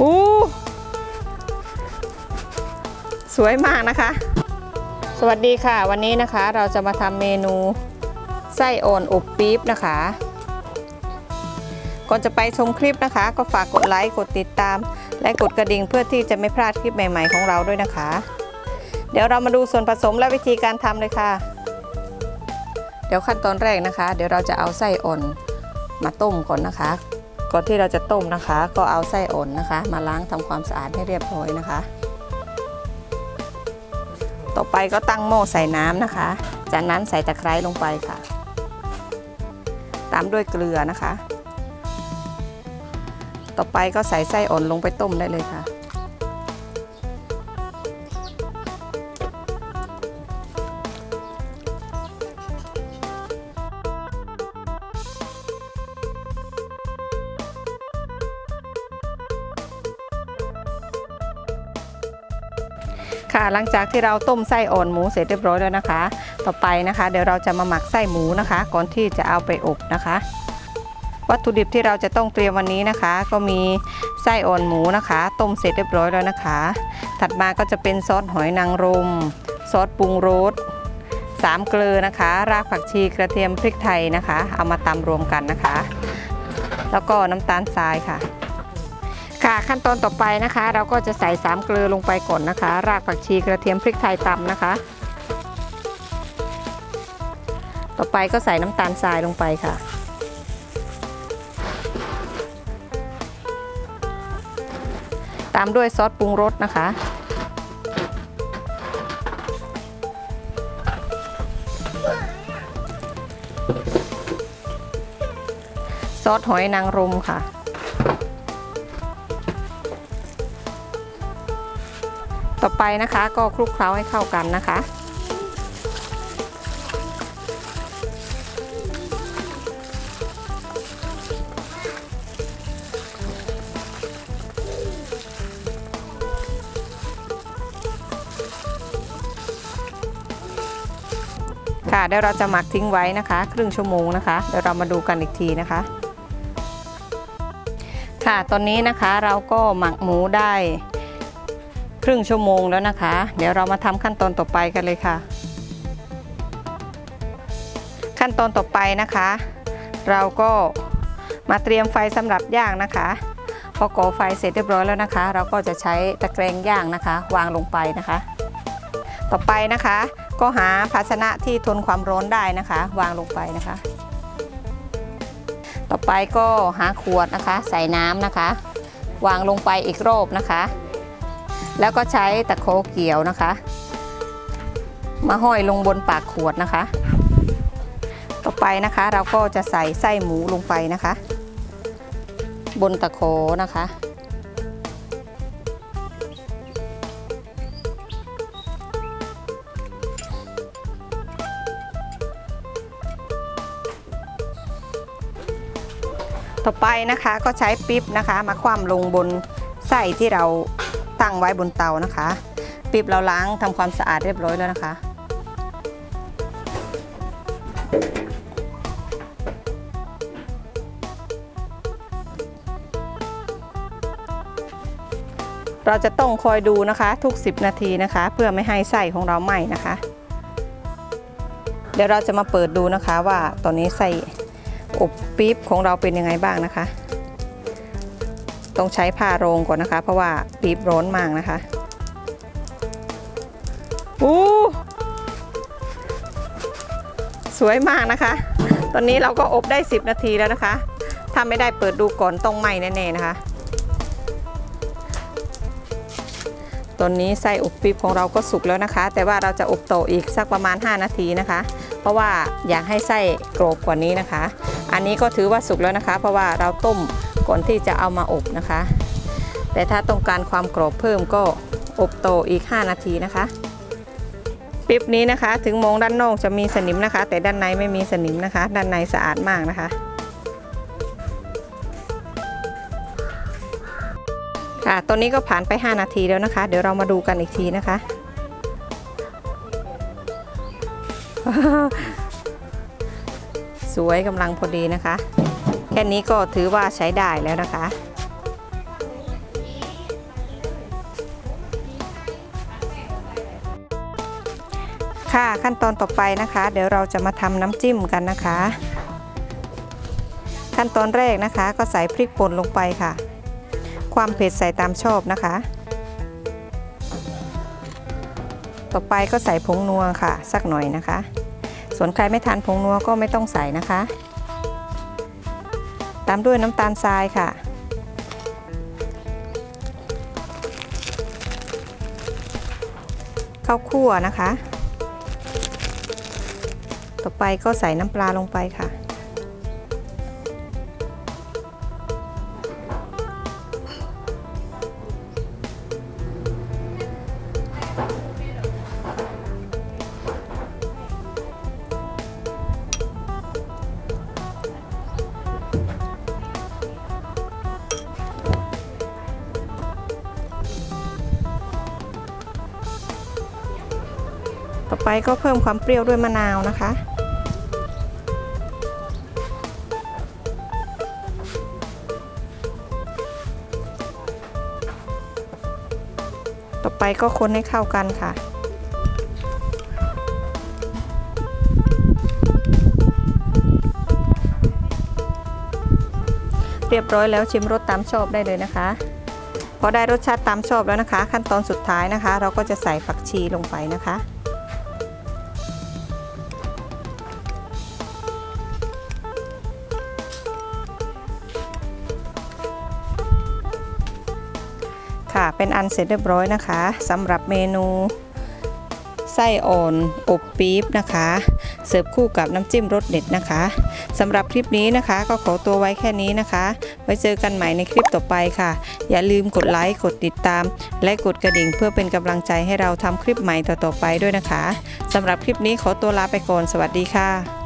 อู้สวยมากนะคะ สวัสดีค่ะ วันนี้นะคะเราจะมาทำเมนูไส้อ่อนอบปี๊บนะคะ ก่อนจะไปชมคลิปนะคะ ก็ฝากกดไลค์กดติดตาม และกดกระดิ่งเพื่อที่จะไม่พลาดคลิปใหม่ๆของเราด้วยนะคะ เดี๋ยวเรามาดูส่วนผสมและวิธีการทำเลยค่ะ เดี๋ยวขั้นตอนแรกนะคะ เดี๋ยวเราจะเอาไส้อ่อนมาต้มก่อนนะคะ ก่อนที่เราจะต้มนะคะ ก็เอาไส้อ่อนนะคะ มาล้างทำความสะอาดให้เรียบร้อยนะคะ ต่อไปก็ตั้งหม้อใส่น้ำนะคะ จากนั้นใส่ตะไคร้ลงไปค่ะ ตามด้วยเกลือนะคะ ต่อไปก็ใส่ไส้อ่อนลงไปต้มได้เลยค่ะ ค่ะ หลังจากที่เราต้มไส้อ่อนหมูเสร็จเรียบร้อยแล้วนะคะ ต่อไปนะคะ เดี๋ยวเราจะมาหมักไส้หมูนะคะ ก่อนที่จะเอาไปอบนะคะ วัตถุดิบที่เราจะต้องเตรียมวันนี้นะคะ ก็มีไส้อ่อนหมูนะคะ ต้มเสร็จเรียบร้อยแล้วนะคะ ถัดมาก็จะเป็นซอสหอยนางรมซอสปรุงรสสามเกลือนะคะ รากผักชีกระเทียมพริกไทยนะคะ เอามาตำรวมกันนะคะ แล้วก็น้ำตาลทรายค่ะ ค่ะ ขั้นตอนต่อไปนะคะ เราก็จะใส่สามเกลือลงไปก่อนนะคะ รากผักชีกระเทียมพริกไทยตำนะคะ ต่อไปก็ใส่น้ำตาลทรายลงไปค่ะ ตามด้วยซอสปรุงรสนะคะซอสหอยนางรมค่ะ ต่อไปนะคะก็คลุกเคล้าให้เข้ากันนะคะ ค่ะเดี๋ยวเราจะหมักทิ้งไว้นะคะ ครึ่งชั่วโมงนะคะเดี๋ยวเรามาดูกันอีกทีนะคะ ค่ะตอนนี้นะคะเราก็หมักหมูได้ ครึ่งชั่วโมงแล้วนะคะ เดี๋ยวเรามาทำขั้นตอนต่อไปกันเลยค่ะ ขั้นตอนต่อไปนะคะ เราก็มาเตรียมไฟสำหรับย่างนะคะพอก่อไฟเสร็จเรียบร้อยแล้วนะคะ เราก็จะใช้ตะแกรงย่างนะคะ วางลงไปนะคะ ต่อไปนะคะ ก็หาภาชนะที่ทนความร้อนได้นะคะ วางลงไปนะคะ ต่อไปก็หาขวดนะคะ ใส่น้ำนะคะ วางลงไปอีกรอบนะคะ แล้วก็ใช้ตะโคเกี่ยวนะคะ มาห้อยลงบนปากขวดนะคะ ต่อไปนะคะเราก็จะใส่ไส้หมูลงไปนะคะ บนตะโคนะคะ ต่อไปนะคะก็ใช้ปิ๊บนะคะ มาคว่ำลงบนไส้ที่เรา ตั้งไว้บนเตานะคะปิ๊บเราล้างทำความสะอาดเรียบร้อยแล้วนะคะเราจะต้องคอยดูนะคะทุก 10 นาทีนะคะ เพื่อไม่ให้ไส้ของเราไหม้นะคะ เดี๋ยวเราจะมาเปิดดูนะคะว่าตอนนี้ไส้อบปี๊บของเราเป็นยังไงบ้างนะคะ ต้องใช้ผ้าโรงก่อนนะคะ เพราะว่าปี๊บร้อนมากนะคะอู้สวยมากนะคะ ตอนนี้เราก็อบได้ 10 นาทีแล้วนะคะ ถ้าไม่ได้เปิดดูก่อนต้องไหม้แน่ๆนะคะ ตอนนี้ไส้อบปี๊บของเราก็สุกแล้วนะคะ แต่ว่าเราจะอบโตออีกสักประมาณ 5 นาทีนะคะ เพราะว่าอยากให้ไส้กรอบกว่านี้นะคะ อันนี้ก็ถือว่าสุกแล้วนะคะ เพราะว่าเราต้ม ก่อนที่จะเอามาอบนะคะ แต่ถ้าต้องการความกรอบเพิ่มก็อบโตอีก 5 นาทีนะคะปิ๊บนี้นะคะถึงมองด้านนอกจะมีสนิมนะคะ แต่ด้านในไม่มีสนิมนะคะ ด้านในสะอาดมากนะคะค่ะตอนนี้ก็ผ่านไป 5 นาทีแล้วนะคะ เดี๋ยวเรามาดูกันอีกทีนะคะ สวยกำลังพอดีนะคะ ค่นี้ก็ถือว่าใช้ได้แล้วนะคะ ค่ะขั้นตอนต่อไปนะคะ เดี๋ยวเราจะมาทำน้ำจิ้มกันนะคะ ขั้นตอนแรกนะคะ ก็ใส่พริกป่นลงไปค่ะ ความเผ็ดใส่ตามชอบนะคะ ต่อไปก็ใส่ผงนัวค่ะ สักหน่อยนะคะ ส่วนใครไม่ทานผงนัวก็ไม่ต้องใส่นะคะ ตามด้วยน้ำตาลทรายค่ะ ข้าวคั่วนะคะ ต่อไปก็ใส่น้ำปลาลงไปค่ะ ไปก็เพิ่มความเปรี้ยวด้วยมะนาวนะคะ ต่อไปก็คนให้เข้ากันค่ะเรียบร้อยแล้วชิมรสตามชอบได้เลยนะคะ พอได้รสชาติตามชอบแล้วนะคะ ขั้นตอนสุดท้ายนะคะ เราก็จะใส่ผักชีลงไปนะคะ ค่ะ เป็นอันเสร็จเรียบร้อยนะคะสำหรับเมนูไส้อ่อนอบปี๊บนะคะ เสิร์ฟคู่กับน้ำจิ้มรสเด็ดนะคะสำหรับคลิปนี้นะคะ ก็ขอตัวไว้แค่นี้นะคะ ไว้เจอกันใหม่ในคลิปต่อไปค่ะ อย่าลืมกดไลค์กดติดตาม และกดกระดิ่งเพื่อเป็นกำลังใจให้เราทำคลิปใหม่ต่อๆไปด้วยนะคะสำหรับคลิปนี้ขอตัวลาไปก่อนสวัสดีค่ะ